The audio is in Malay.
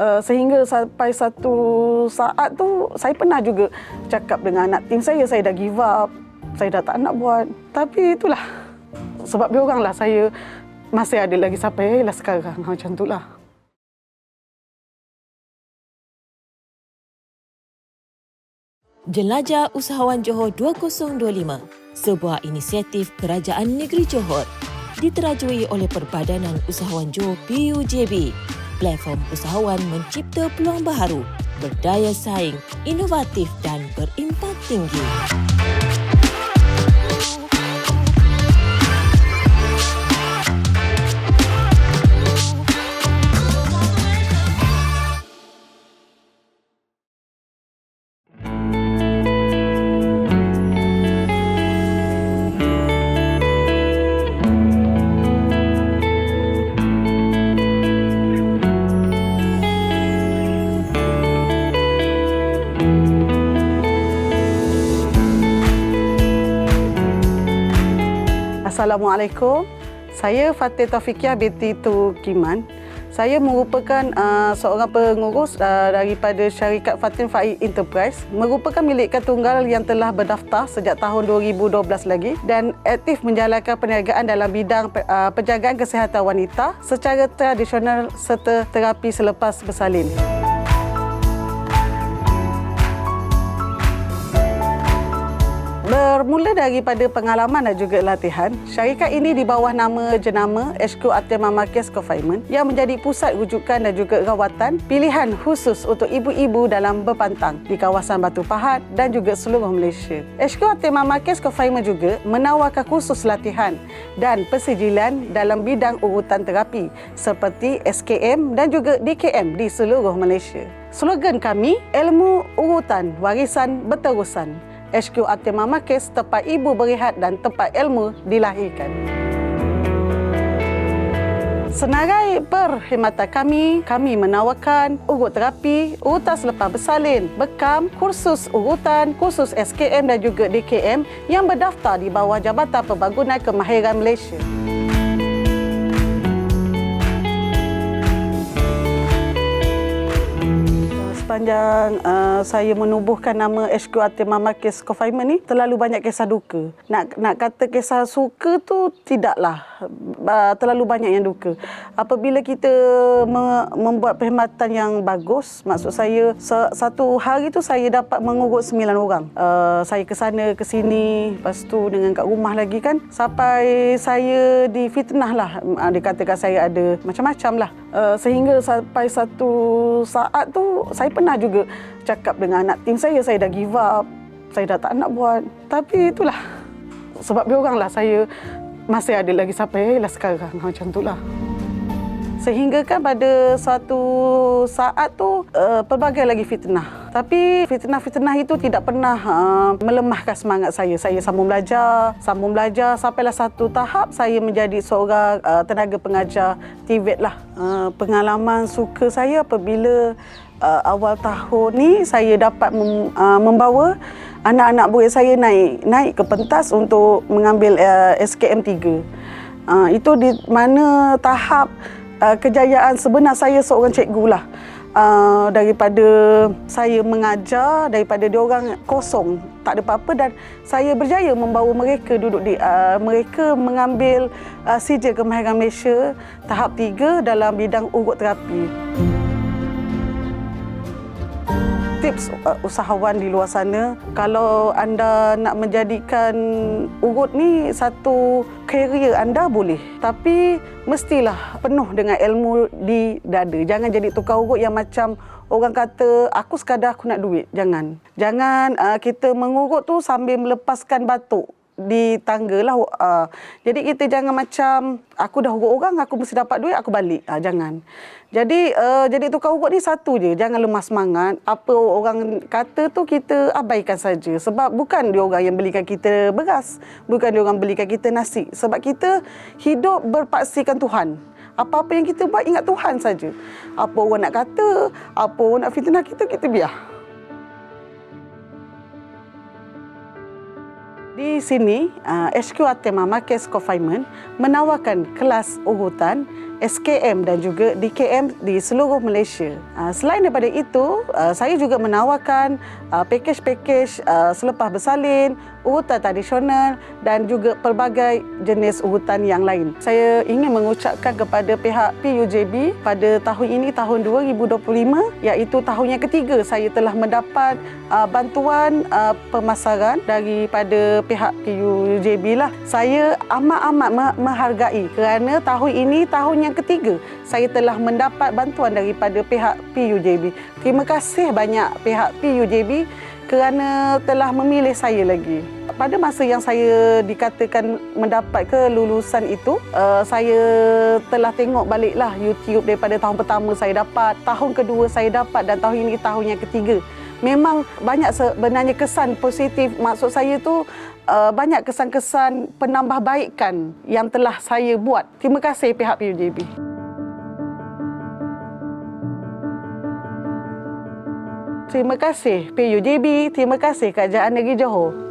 Uh, sehingga sampai satu saat tu saya pernah juga cakap dengan anak tim saya saya dah give up. Saya dah tak nak buat. Tapi itulah. Sebab dia orang lah saya masih ada lagi sampai lah sekarang. Macam tu lah. Jelajah Usahawan Johor 2025, sebuah inisiatif Kerajaan Negeri Johor diterajui oleh Perbadanan Usahawan Johor PUJB. Platform usahawan mencipta peluang baharu, berdaya saing, inovatif dan berimpak tinggi. Assalamualaikum. Saya Fatih Taufikia binti Tu Kiman. Saya merupakan uh, seorang pengurus uh, daripada syarikat Fatin Faiz Enterprise, merupakan milik tunggal yang telah berdaftar sejak tahun 2012 lagi dan aktif menjalankan perniagaan dalam bidang uh, penjagaan kesihatan wanita secara tradisional serta terapi selepas bersalin. Bermula daripada pengalaman dan juga latihan, syarikat ini di bawah nama jenama HQ Atema Marquez Confinement yang menjadi pusat rujukan dan juga rawatan pilihan khusus untuk ibu-ibu dalam berpantang di kawasan Batu Pahat dan juga seluruh Malaysia. HQ Atema Marquez Confinement juga menawarkan kursus latihan dan persijilan dalam bidang urutan terapi seperti SKM dan juga DKM di seluruh Malaysia. Slogan kami, ilmu urutan warisan berterusan HQ Atima Makis tempat ibu berehat dan tempat ilmu dilahirkan. Senarai perkhidmatan kami, kami menawarkan urut terapi, urutan selepas bersalin, bekam, kursus urutan, kursus SKM dan juga DKM yang berdaftar di bawah Jabatan Pembangunan Kemahiran Malaysia. Sepanjang uh, saya menubuhkan nama HQ Atima Marquez Confinement ni terlalu banyak kisah duka. Nak nak kata kisah suka tu tidaklah uh, terlalu banyak yang duka. Apabila kita me- membuat perkhidmatan yang bagus, maksud saya se- satu hari tu saya dapat mengurut sembilan orang. Uh, saya ke sana ke sini, lepas tu dengan kat rumah lagi kan sampai saya difitnah lah. Uh, dikatakan saya ada macam-macam lah. Uh, sehingga sampai satu saat tu saya pernah juga cakap dengan anak tim saya, saya dah give up. Saya dah tak nak buat. Tapi itulah. Sebab dia orang lah saya masih ada lagi sampai lah sekarang. Macam itulah. Sehingga kan pada suatu saat tu uh, pelbagai lagi fitnah. Tapi fitnah-fitnah itu tidak pernah uh, melemahkan semangat saya. Saya sambung belajar, sambung belajar sampailah satu tahap saya menjadi seorang uh, tenaga pengajar TVET lah. Uh, pengalaman suka saya apabila uh, awal tahun ni saya dapat mem, uh, membawa anak-anak murid saya naik naik ke pentas untuk mengambil uh, SKM 3. Uh, itu di mana tahap uh, kejayaan sebenar saya seorang cikgu lah. Uh, daripada saya mengajar daripada dia orang kosong tak ada apa-apa dan saya berjaya membawa mereka duduk di uh, mereka mengambil uh, sijil kemahiran Malaysia tahap 3 dalam bidang urut terapi tips uh, usahawan di luar sana. Kalau anda nak menjadikan urut ni satu kerjaya anda boleh. Tapi mestilah penuh dengan ilmu di dada. Jangan jadi tukar urut yang macam orang kata aku sekadar aku nak duit. Jangan. Jangan uh, kita mengurut tu sambil melepaskan batuk di tangga lah. Uh, jadi kita jangan macam aku dah urut orang, aku mesti dapat duit, aku balik. Uh, jangan. Jadi uh, jadi tukar urut ni satu je. Jangan lemah semangat. Apa orang kata tu kita abaikan saja. Sebab bukan dia orang yang belikan kita beras. Bukan dia orang belikan kita nasi. Sebab kita hidup berpaksikan Tuhan. Apa-apa yang kita buat ingat Tuhan saja. Apa orang nak kata, apa orang nak fitnah kita, kita biar. Di sini, uh, HQ Atema Marquez Confinement menawarkan kelas urutan SKM dan juga DKM di seluruh Malaysia. Uh, selain daripada itu, uh, saya juga menawarkan uh, pakej-pakej selepas bersalin, urutan tradisional dan juga pelbagai jenis urutan yang lain. Saya ingin mengucapkan kepada pihak PUJB pada tahun ini tahun 2025 iaitu tahun yang ketiga saya telah mendapat bantuan pemasaran daripada pihak PUJB lah. Saya amat-amat me- menghargai kerana tahun ini tahun yang ketiga saya telah mendapat bantuan daripada pihak PUJB. Terima kasih banyak pihak PUJB kerana telah memilih saya lagi. Pada masa yang saya dikatakan mendapat kelulusan itu, uh, saya telah tengok baliklah YouTube daripada tahun pertama saya dapat, tahun kedua saya dapat dan tahun ini tahun yang ketiga. Memang banyak sebenarnya kesan positif. Maksud saya tu uh, banyak kesan-kesan penambahbaikan yang telah saya buat. Terima kasih pihak PUJB. Terima kasih PUJB, terima kasih Kerajaan Negeri Johor.